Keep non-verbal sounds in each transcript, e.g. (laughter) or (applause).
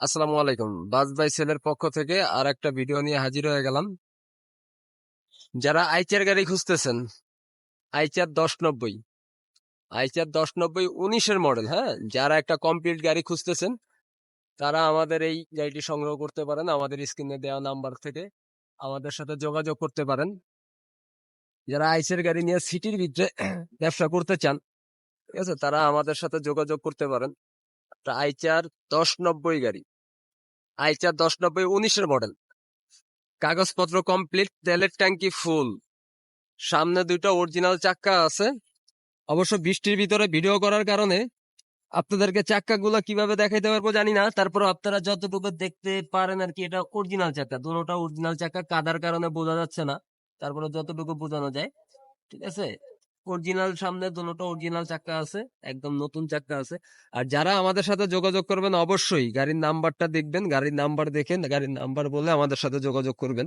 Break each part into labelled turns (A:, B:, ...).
A: আসসালামু আলাইকুম। বাজ বাই সেলের পক্ষ থেকে আর একটা ভিডিও নিয়ে হাজির হয়ে গেলাম। যারা আইচার গাড়ি খুঁজতেছেন, আইচার দশ নব্বই, আইচার দশ নব্বই উনিশের মডেল হ্যাঁ? যারা একটা কমপ্লিট গাড়ি খুঁজতেছেন, তারা আমাদের এই গাড়িটি সংগ্রহ করতে পারেন। আমাদের স্ক্রিনে দেওয়া নাম্বার থেকে আমাদের সাথে যোগাযোগ করতে পারেন। যারা আইসের গাড়ি নিয়ে সিটির ভিতরে ব্যবসা করতে চান, ঠিক আছে? তারা আমাদের সাথে যোগাযোগ করতে পারেন। আইচার দশ নব্বই গাড়ি। আইচার দশ নব্বই উনিশের মডেল কাগজপত্র কমপ্লিট তেলের ট্যাঙ্কি ফুল সামনে দুইটা অরিজিনাল চাক্কা আছে। অবশ্য বৃষ্টির ভিতরে ভিডিও করার কারণে আপনাদেরকে চাক্কাগুলো কীভাবে দেখাইতে পারব জানি না। তারপর আপনারা যতটুকু দেখতে পারেন আর কি, এটা অরিজিনাল চাক্কা। দুটোটা অরিজিনাল চাক্কা কাদার কারণে বোঝা যাচ্ছে না। তারপরে যতটুকু বোঝানো যায়। ঠিক আছে? অরিজিনাল সামনে দুটো অরিজিনাল চাক্কা আছে, একদম নতুন চাক্কা আছে। আর যারা আমাদের সাথে যোগাযোগ করবেন, অবশ্যই গাড়ির নাম্বারটা দেখবেন, গাড়ির নাম্বার দেখেন, গাড়ির নাম্বার বলে আমাদের সাথে যোগাযোগ করবেন।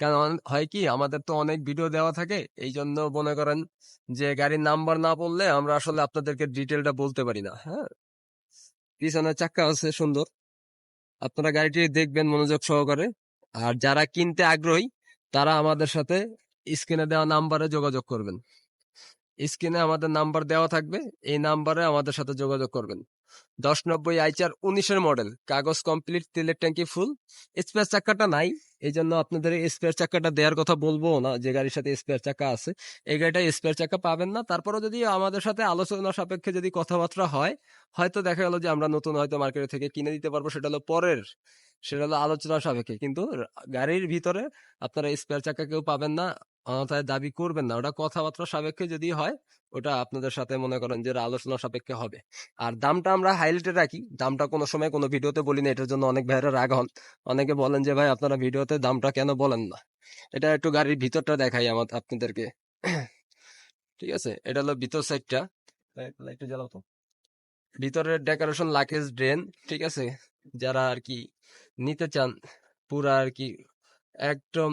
A: কারণ হয় কি, আমাদের তো অনেক ভিডিও দেওয়া থাকে এই জন্য মনে করেন যে গাড়ির নাম্বার না বললে আমরা আসলে আপনাদেরকে ডিটেলটা বলতে পারি না হ্যাঁ? পিছনে চাক্কা আছে, সুন্দর। আপনারা গাড়িটি দেখবেন মনোযোগ সহকারে। আর যারা কিনতে আগ্রহী, তারা আমাদের সাথে স্ক্রিনে দেওয়া নাম্বারে যোগাযোগ করবেন। স্ক্রিনে আমাদের নাম্বার দেওয়া থাকবে, এই নাম্বারে আমাদের সাথে যোগাযোগ করবেন। দশ নব্বই আইচার উনিশের মডেল, কাগজ কমপ্লিট, তেলের ট্যাঙ্কি ফুল। স্পেয়ার চাক্কাটা নাই এই জন্য আপনাদের স্পেয়ার চাক্কাটা দেওয়ার কথা বলব না, যে গাড়ির সাথে স্পেয়ার চাকা আছে। এই গাড়িটা স্পেয়ার চাকা পাবেন না। তারপরে যদি আমাদের সাথে আলোচনা সাপেক্ষে যদি কথাবার্তা হয়, হয়তো দেখা গেল যে আমরা নতুন হয়তো মার্কেট থেকে কিনে দিতে পারব, সেটা হলো পরের, সেটা হলো আলোচনা সাপেক্ষে। কিন্তু গাড়ির ভিতরে আপনারা স্পেয়ার চাকা কেউ পাবেন না। অনথায় দাবি করবেন না। ওটা কথাবার্তা সাপেক্ষে যদি হয়, ওটা আপনাদের সাথে মনে করেন যে আলোচনা সাপেক্ষে হবে। আর দামটা আমরা হাইলাইটে রাখি। দামটা কোনো সময় কোনো ভিডিওতে বলি না এটার জন্য অনেক ভাইরা রাগ হন। অনেকে বলেন যে, ভাই, আপনারা ভিডিওতে দামটা কেন বলেন না? এটা একটু গাড়ির ভিতরটা দেখাই আমার, আপনাদেরকে। ঠিক আছে? এটা হলো ভিতর সাইডটা একটু জ্বালাও তো। ভিতরের ডেকোরেশন লাকেজ ড্রেন ঠিক আছে? যারা আর কি নিতে চান, পুরা আর কি একদম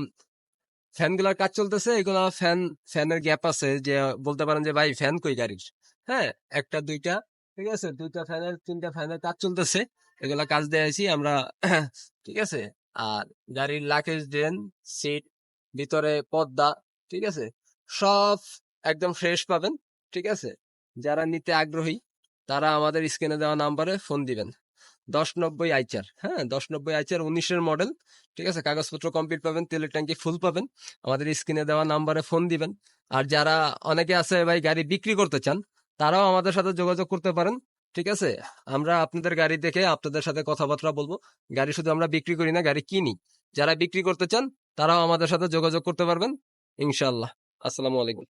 A: ফ্যানগুলার কাজ চলতেছে, এগুলা ফ্যান, ফ্যানের গ্যাপ আছে যে বলতে পারেন যে, ভাই, ফ্যান কই গাড়ির? হ্যাঁ একটা, দুইটা, ঠিক আছে? দুইটা ফ্যানের, তিনটা ফ্যানের কাজ চলতেছে, এগুলা কাজ দিয়েছি আমরা, (clears throat) ঠিক আছে? আর গাড়ির লাকেজ ড্রেন সিট ভিতরে পর্দা, ঠিক আছে? সব একদম ফ্রেশ পাবেন, ঠিক আছে? যারা নিতে আগ্রহী, তারা আমাদের স্ক্রিনে দেওয়া নাম্বারে ফোন দিবেন। দশ নব্বই আইচার হ্যাঁ? দশ নব্বই আইচার উনিশের মডেল ঠিক আছে? কাগজপত্র কমপ্লিট পাবেন, তেলের ট্যাঙ্কি ফুল পাবেন। আমাদের স্ক্রিনে দেওয়া নাম্বারে ফোন দিবেন। আর যারা অনেকে আছে ভাই গাড়ি বিক্রি করতে চান, তারাও আমাদের সাথে যোগাযোগ করতে পারেন, ঠিক আছে? আমরা আপনাদের গাড়ি দেখে আপনাদের সাথে কথাবার্তা বলব। গাড়ি শুধু আমরা বিক্রি করি না, গাড়ি কিনি। যারা বিক্রি করতে চান, তারাও আমাদের সাথে যোগাযোগ করতে পারবেন। ইনশাল্লাহ আসসালামু আলাইকুম।